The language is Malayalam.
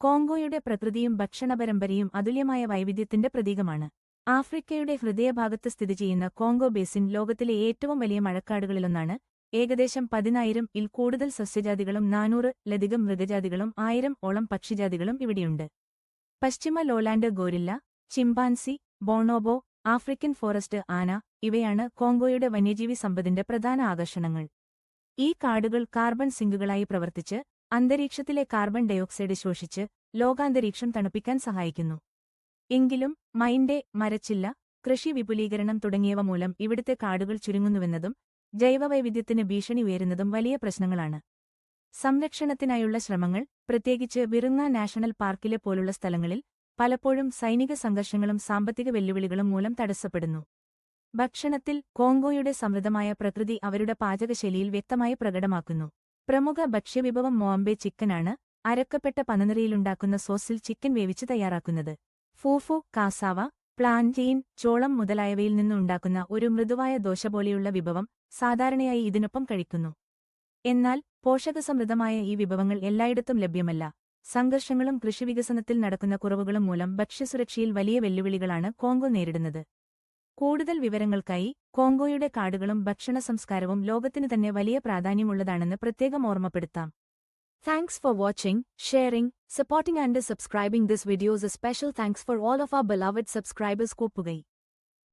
കോങ്കോയുടെ പ്രകൃതിയും ഭക്ഷണപരമ്പരയും അതുല്യമായ വൈവിധ്യത്തിന്റെ പ്രതീകമാണ്. ആഫ്രിക്കയുടെ ഹൃദയഭാഗത്ത് സ്ഥിതി ചെയ്യുന്ന കോങ്കോ ബേസിൻ ലോകത്തിലെ ഏറ്റവും വലിയ മഴക്കാടുകളിലൊന്നാണ്. ഏകദേശം പതിനായിരം ഇൽ കൂടുതൽ സസ്യജാതികളും നാനൂറ് ലധികം മൃഗജാതികളും ആയിരം ഓളം പക്ഷിജാതികളും ഇവിടെയുണ്ട്. പശ്ചിമ lowland gorilla chimpanzee bonobo African forest ആന ഇവയാണ് കോങ്കോയുടെ വന്യജീവി സമ്പത്തിന്റെ പ്രധാന ആകർഷണങ്ങൾ. ഈ കാടുകൾ കാർബൺ സിങ്കുകളായി പ്രവർത്തിച്ച് അന്തരീക്ഷത്തിലെ കാർബൺ ഡയോക്സൈഡ് ശോഷിച്ച് ലോകാന്തരീക്ഷം തണുപ്പിക്കാൻ സഹായിക്കുന്നു. എങ്കിലും മൈൻഡെ മരച്ചില്ല കൃഷി വിപുലീകരണം തുടങ്ങിയവ മൂലം ഇവിടുത്തെ കാടുകൾ ചുരുങ്ങുന്നുവെന്നതും ജൈവവൈവിധ്യത്തിന് ഭീഷണി ഉയരുന്നതും വലിയ പ്രശ്നങ്ങളാണ്. സംരക്ഷണത്തിനായുള്ള ശ്രമങ്ങൾ പ്രത്യേകിച്ച് വിറുങ്ങ നാഷണൽ പാർക്കിലെ പോലുള്ള സ്ഥലങ്ങളിൽ പലപ്പോഴും സൈനിക സംഘർഷങ്ങളും സാമ്പത്തിക വെല്ലുവിളികളും മൂലം തടസ്സപ്പെടുന്നു. ഭക്ഷണത്തിൽ കോങ്കോയുടെ സമൃദ്ധമായ പ്രകൃതി അവരുടെ പാചകശൈലിയിൽ വ്യക്തമായി പ്രകടമാക്കുന്നു. പ്രമുഖ ഭക്ഷ്യവിഭവം മോംബെ ചിക്കനാണ് അരക്കപ്പെട്ട പനനിറയിലുണ്ടാക്കുന്ന സോസിൽ ചിക്കൻ വേവിച്ച് തയ്യാറാക്കുന്നത്. ഫൂഫു കാസാവ പ്ലാന്റീൻ ചോളം മുതലായവയിൽ നിന്നുണ്ടാക്കുന്ന ഒരു മൃദുവായ ദോശ പോലെയുള്ള വിഭവം സാധാരണയായി ഇതിനൊപ്പം കഴിക്കുന്നു. എന്നാൽ പോഷകസമൃദ്ധമായ ഈ വിഭവങ്ങൾ എല്ലായിടത്തും ലഭ്യമല്ല. സംഘർഷങ്ങളും കൃഷിവികസനത്തിൽ നടക്കുന്ന കുറവുകളും മൂലം ഭക്ഷ്യസുരക്ഷയിൽ വലിയ വെല്ലുവിളികളാണ് കോങ്കോ നേരിടുന്നത്. കൂടുതൽ വിവരങ്ങൾക്കായി കോങ്കോയുടെ കാടുകളും ഭക്ഷണ സംസ്കാരവും ലോകത്തിനു തന്നെ വലിയ പ്രാധാന്യമുള്ളതാണെന്ന് പ്രത്യേകം ഓർമ്മപ്പെടുത്താം Thanks for watching, sharing, supporting and subscribing this videos. A special thanks for all of our beloved subscribers. Kopugai.